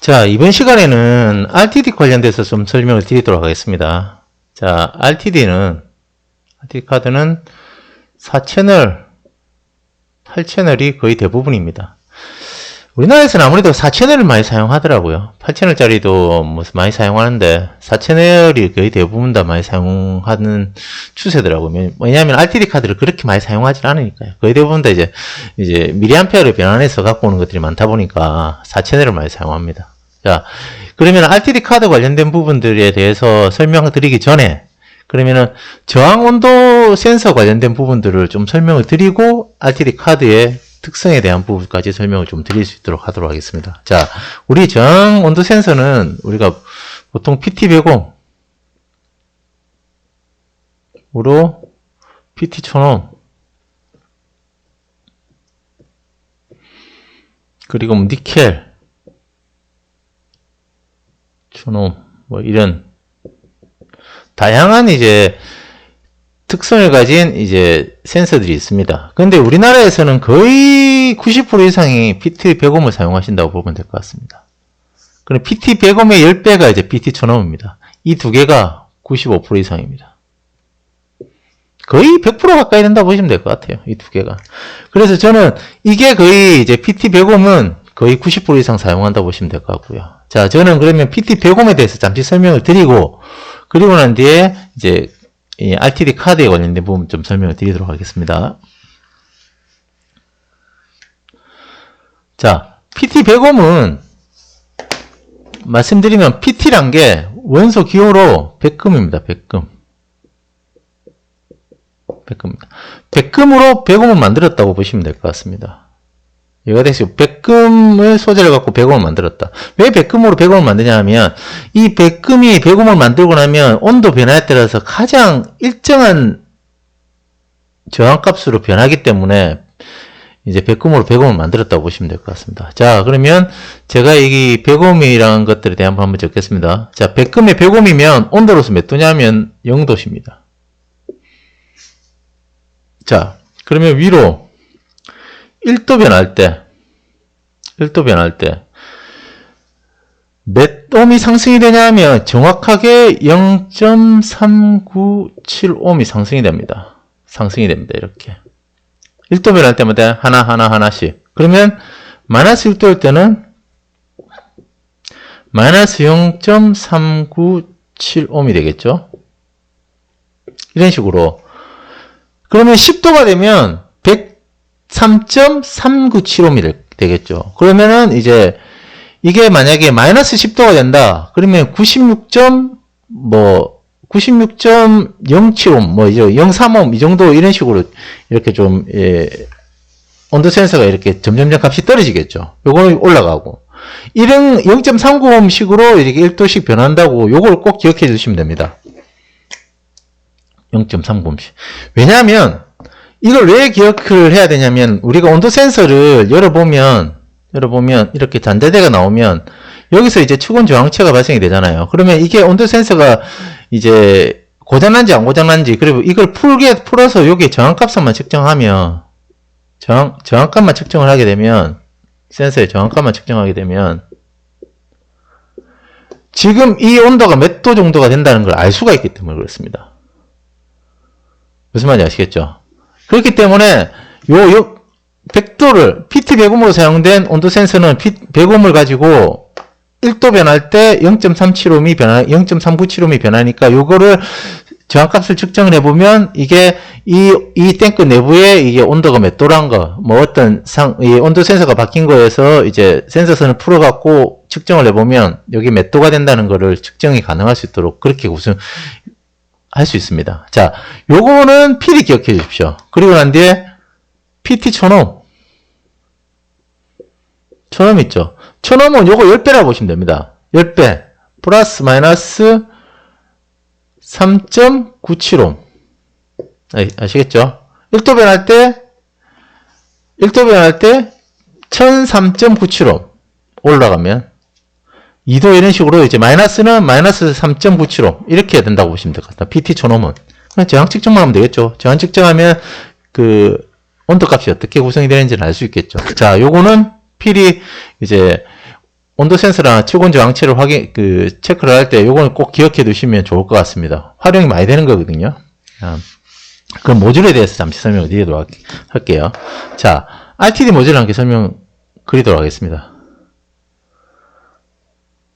자, 이번 시간에는 RTD 관련돼서 좀 설명을 드리도록 하겠습니다. 자, RTD는, RTD 카드는 4채널, 8채널이 거의 대부분입니다. 우리나라에서는 아무래도 4채널을 많이 사용하더라고요. 8채널짜리도 뭐 많이 사용하는데 4채널이 거의 대부분 다 많이 사용하는 추세더라고요. 왜냐하면 RTD 카드를 그렇게 많이 사용하지 않으니까요. 거의 대부분 다 이제 이제 미리암페어를 변환해서 갖고 오는 것들이 많다 보니까 4채널을 많이 사용합니다. 자, 그러면 RTD 카드 관련된 부분들에 대해서 설명을 드리기 전에 그러면은 저항 온도 센서 관련된 부분들을 좀 설명을 드리고 RTD 카드의 특성에 대한 부분까지 설명을 좀 드릴 수 있도록 하도록 하겠습니다. 자, 우리 저항 온도 센서는 우리가 보통 PT150 으로 PT1000옴 그리고 뭐 니켈 1000옴 뭐 이런 다양한 이제 특성을 가진 이제 센서들이 있습니다. 근데 우리나라에서는 거의 90% 이상이 PT100옴을 사용하신다고 보면 될 것 같습니다. 그럼 PT100옴의 10배가 이제 PT1000옴입니다. 이 두 개가 95% 이상입니다. 거의 100% 가까이 된다고 보시면 될 것 같아요. 이 두 개가. 그래서 저는 이게 거의 이제 PT100옴은 거의 90% 이상 사용한다고 보시면 될 것 같고요. 자, 저는 그러면 PT100옴에 대해서 잠시 설명을 드리고, 그리고 난 뒤에 이제 이 RTD 카드에 관련된 부분 좀 설명을 드리도록 하겠습니다. 자, PT100옴은 말씀드리면 PT란 게 원소 기호로 백금입니다. 백금. 백금입니다. 백금으로 100옴을 만들었다고 보시면 될 것 같습니다. 얘가 대신 백금을 소재를 갖고 백음을 만들었다. 왜 백금으로 백음을 만드냐 하면 이 백금이 백음을 만들고 나면 온도 변화에 따라서 가장 일정한 저항값으로 변하기 때문에 이제 백금으로 백음을 만들었다고 보시면 될 것 같습니다. 자, 그러면 제가 이 백음이라는 것들에 대한 한번 적겠습니다. 자, 백금의 백음이면 온도로서 몇 도냐면 0도십니다. 자, 그러면 위로 1도 변할 때, 1도 변할 때, 몇 옴이 상승이 되냐면 정확하게 0.397옴이 상승이 됩니다. 상승이 됩니다. 이렇게. 1도 변할 때마다 하나, 하나, 하나씩. 그러면 마이너스 1도일 때는 마이너스 0.397옴이 되겠죠. 이런 식으로. 그러면 10도가 되면 3.397옴이 되겠죠. 그러면은 이제 이게 만약에 마이너스 10도가 된다. 그러면 96. 뭐 96.07옴 뭐 이제 03옴 이 정도 이런 식으로 이렇게 좀 예, 온도 센서가 이렇게 점점점 값이 떨어지겠죠. 요거는 올라가고 이런 0.39옴 식으로 이렇게 1도씩 변한다고 요걸 꼭 기억해 주시면 됩니다. 0.39옴씩. 왜냐하면 이걸 왜 기억을 해야 되냐면 우리가 온도 센서를 열어보면 열어보면 이렇게 잔대대가 나오면 여기서 이제 추군 저항체가 발생이 되잖아요. 그러면 이게 온도 센서가 이제 고장난지 안 고장난지 그리고 이걸 풀게 풀어서 여기 저항값만 측정하면 저항 저항값만 측정을 하게 되면 센서의 저항값만 측정하게 되면 지금 이 온도가 몇 도 정도가 된다는 걸 알 수가 있기 때문에 그렇습니다. 무슨 말인지 아시겠죠? 그렇기 때문에 요, 요 100도를 PT 100옴으로 사용된 온도 센서는 100옴을 가지고 1도 변할 때 0.375옴이 변하, 0.397옴이 변하니까 요거를 저항값을 측정을 해보면 이게 이, 이 탱크 내부에 이게 온도가 몇 도란 거, 뭐 어떤 상, 이 온도 센서가 바뀐 거에서 이제 센서선을 풀어갖고 측정을 해보면 여기 몇 도가 된다는 거를 측정이 가능할 수 있도록 그렇게 우선 할 수 있습니다. 자, 요거는 필히 기억해 주십시오. 그리고 난 뒤에 PT 천옴. 천옴 있죠? 천옴은 요거 10배라고 보시면 됩니다. 10배. 플러스 마이너스 3.97옴. 아시겠죠? 1도 변할 때, 1도 변할 때 1003.97옴 올라가면 2도 이런 식으로 이제 마이너스는 마이너스 3.97옴 이렇게 된다고 보시면 될 것 같다. PT 그냥 저항 측정만 하면 되겠죠. 저항 측정하면 그 온도 값이 어떻게 구성이 되는지를 알수 있겠죠. 자, 요거는 필히 이제 온도 센서랑 측온 저항체를 확인, 그, 체크를 할 때 요거는 꼭 기억해 두시면 좋을 것 같습니다. 활용이 많이 되는 거거든요. 아, 그 모듈에 대해서 잠시 설명을 드리도록 할- 할게요. 자, RTD 모듈 함께 설명 드리도록 하겠습니다.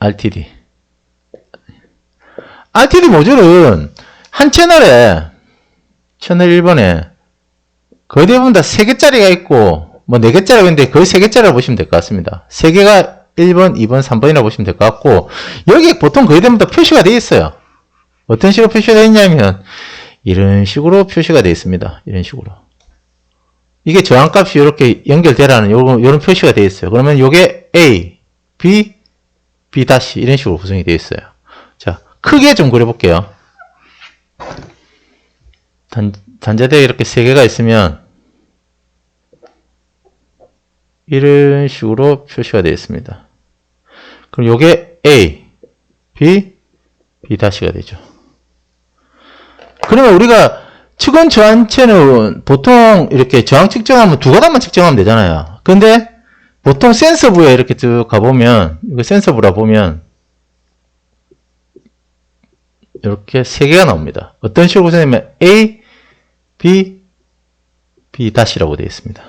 RTD. RTD 모듈은 한 채널에, 채널 1번에 거의 대부분 다 3개짜리가 있고, 뭐 4개짜리가 있는데 거의 3개짜리라고 보시면 될 것 같습니다. 3개가 1번, 2번, 3번이라고 보시면 될 것 같고, 여기 보통 거의 대부분 다 표시가 되어 있어요. 어떤 식으로 표시가 되어 있냐면, 이런 식으로 표시가 되어 있습니다. 이런 식으로. 이게 저항값이 이렇게 연결되라는 요런, 요런 표시가 되어 있어요. 그러면 요게 A, B, B 다시 이런 식으로 구성이 되어 있어요. 자, 크게 좀 그려볼게요. 단, 단자대가 이렇게 세 개가 있으면 이런 식으로 표시가 되어 있습니다. 그럼 요게 A, B, B 다시가 되죠. 그러면 우리가 측원 저항체는 보통 이렇게 저항 측정하면 두 가닥만 측정하면 되잖아요. 근데 보통 센서부에 이렇게 쭉 가보면, 이거 센서부라 보면, 이렇게 세 개가 나옵니다. 어떤 식으로 구성하면 A, B, B 다시라고 되어 있습니다.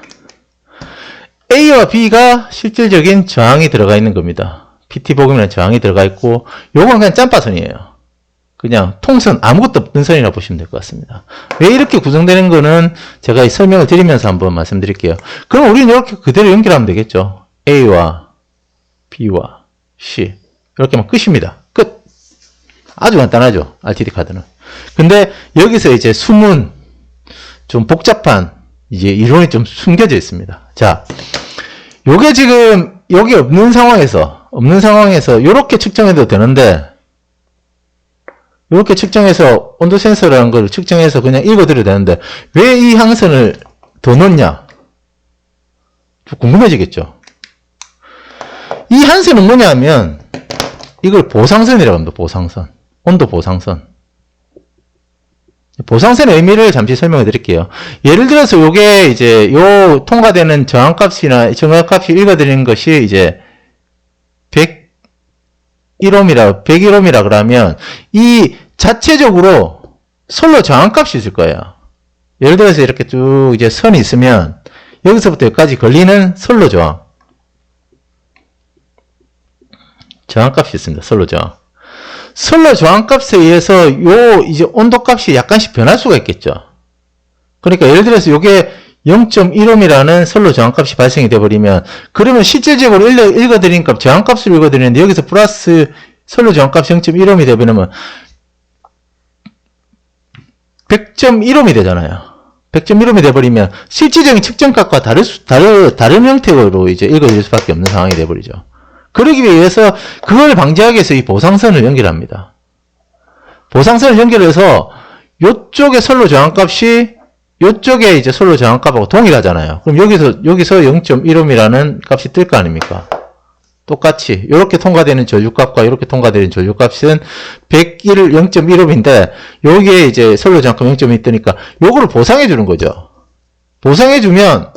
A와 B가 실질적인 저항이 들어가 있는 겁니다. PT 복음이라는 저항이 들어가 있고, 요건 그냥 짬바선이에요. 그냥 통선, 아무것도 없는 선이라고 보시면 될 것 같습니다. 왜 이렇게 구성되는 거는 제가 이 설명을 드리면서 한번 말씀드릴게요. 그럼 우리는 이렇게 그대로 연결하면 되겠죠. A와 B와 C. 이렇게만 끝입니다. 끝. 아주 간단하죠. RTD 카드는. 근데 여기서 이제 숨은 좀 복잡한 이제 이론이 좀 숨겨져 있습니다. 자, 요게 지금 여기 없는 상황에서 없는 상황에서 이렇게 측정해도 되는데 이렇게 측정해서 온도 센서라는 걸 측정해서 그냥 읽어드려야 되는데 왜 이 항선을 더 넣냐? 좀 궁금해지겠죠? 이 항선은 뭐냐 하면 이걸 보상선이라고 합니다. 보상선. 온도 보상선. 보상선의 의미를 잠시 설명해 드릴게요. 예를 들어서 요게 이제 요 통과되는 저항값이나 정확값이 읽어드리는 것이 이제 101옴이라 101옴이라 그러면 이 자체적으로 솔로 저항값이 있을 거예요. 예를 들어서 이렇게 쭉 이제 선이 있으면 여기서부터 여기까지 걸리는 솔로 저항. 저항값이 있습니다. 솔로 저항. 솔로 저항값에 의해서 요 이제 온도값이 약간씩 변할 수가 있겠죠. 그러니까 예를 들어서 요게 0.1옴이라는 솔로 저항값이 발생이 돼버리면 그러면 실질적으로 읽어, 읽어드리니까 저항값을 읽어드리는데 여기서 플러스 솔로 저항값이 0.1옴이 돼버리면 100.1옴이 되잖아요. 100.1옴이 돼버리면 실질적인 측정값과 수, 다른, 다른 형태로 이제 읽어드릴 수밖에 없는 상황이 돼버리죠. 그러기 위해서 그걸 방지하기 위해서 이 보상선을 연결합니다. 보상선을 연결해서 요쪽의 선로 저항값이 요쪽에 이제 선로 저항값하고 동일하잖아요. 그럼 여기서 여기서 0.1옴이라는 값이 뜰 거 아닙니까? 똑같이 이렇게 통과되는 전류값과 이렇게 통과되는 전류값은 101 0.1옴인데 여기에 이제 선로 저항값 0.1 뜨니까 요거를 보상해 주는 거죠. 보상해 주면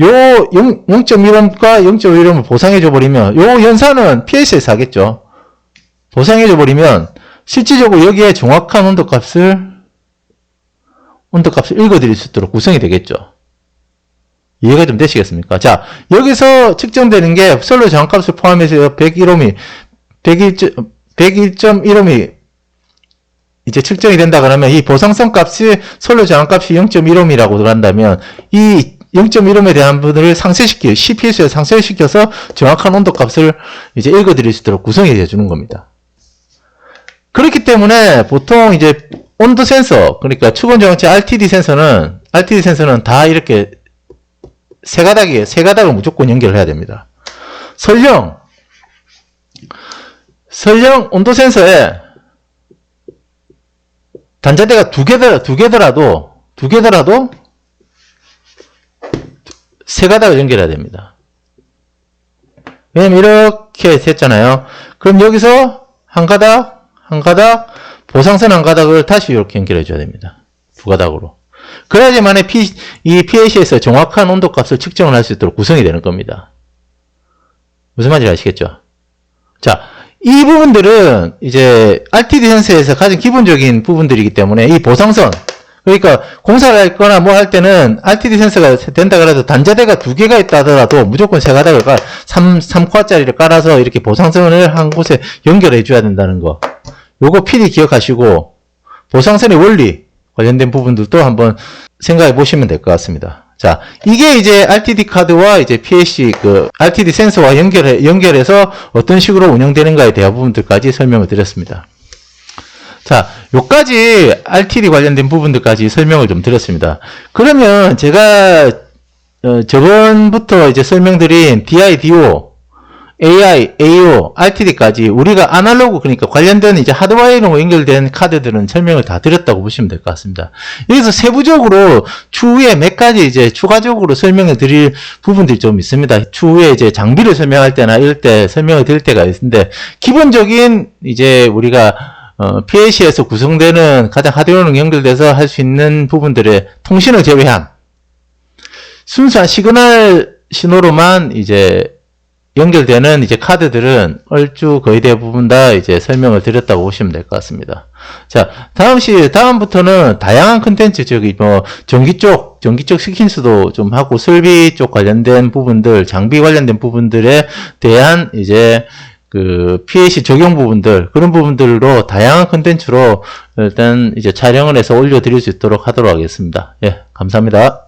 요 0.1옴과 0.1옴을 보상해 줘 버리면 요 연산은 PS에서 하겠죠. 보상해 줘 버리면 실질적으로 여기에 정확한 온도 값을 온도값을 읽어드릴 수 있도록 구성이 되겠죠. 이해가 좀 되시겠습니까? 자, 여기서 측정되는 게 솔로 저항값을 포함해서 101옴이 101, 101.1옴이 이제 측정이 된다 그러면 이 보상성 값이 솔로 저항값이 0.1옴이라고 들어간다면 이 0.1옴에 대한 부분을 상쇄시키, CPS에 상쇄시켜서 정확한 온도 값을 이제 읽어드릴 수 있도록 구성이 해주는 겁니다. 그렇기 때문에 보통 이제 온도 센서, 그러니까 추건 정체 RTD 센서는, RTD 센서는 다 이렇게 세 가닥이에요. 세 가닥을 무조건 연결해야 됩니다. 설령, 설령 온도 센서에 단자대가 두 개더라, 두 개더라도, 두 개더라도 세 가닥을 연결해야 됩니다. 왜냐면 이렇게 했잖아요. 그럼 여기서 한 가닥, 한 가닥, 보상선 한 가닥을 다시 이렇게 연결해 줘야 됩니다. 두 가닥으로. 그래야지만에 P, 이 PAC에서 정확한 온도 값을 측정을 할 수 있도록 구성이 되는 겁니다. 무슨 말인지 아시겠죠? 자, 이 부분들은 이제 RTD 센서에서 가장 기본적인 부분들이기 때문에 이 보상선, 그러니까 공사를 할 거나 뭐 할 때는 RTD 센서가 된다 그래도 단자대가 두 개가 있다 하더라도 무조건 세 가닥을 3, 3코어짜리를 깔아서 이렇게 보상선을 한 곳에 연결해 줘야 된다는 거. 요거 필히 기억하시고 보상선의 원리 관련된 부분들도 한번 생각해 보시면 될 것 같습니다. 자, 이게 이제 RTD 카드와 이제 PLC 그 RTD 센서와 연결해 연결해서 어떤 식으로 운영되는가에 대한 부분들까지 설명을 드렸습니다. 자, 요까지 RTD 관련된 부분들까지 설명을 좀 드렸습니다. 그러면 제가 어, 저번부터 이제 설명드린 DI-DO, AI, AO, RTD까지 우리가 아날로그 그러니까 관련된 이제 하드웨어로 연결된 카드들은 설명을 다 드렸다고 보시면 될 것 같습니다. 여기서 세부적으로 추후에 몇 가지 이제 추가적으로 설명을 드릴 부분들이 좀 있습니다. 추후에 이제 장비를 설명할 때나 이럴 때 설명을 드릴 때가 있는데 기본적인 이제 우리가 어, PLC에서 구성되는 가장 하드웨어로 연결돼서 할 수 있는 부분들의 통신을 제외한 순수한 시그널 신호로만 이제 연결되는 이제 카드들은 얼추 거의 대부분 다 이제 설명을 드렸다고 보시면 될 것 같습니다. 자, 다음 시, 다음부터는 다양한 컨텐츠, 저기 뭐, 전기 쪽, 전기 쪽 스킨스도 좀 하고, 설비 쪽 관련된 부분들, 장비 관련된 부분들에 대한 이제 그 PAC 적용 부분들, 그런 부분들로 다양한 컨텐츠로 일단 이제 촬영을 해서 올려드릴 수 있도록 하도록 하겠습니다. 예, 감사합니다.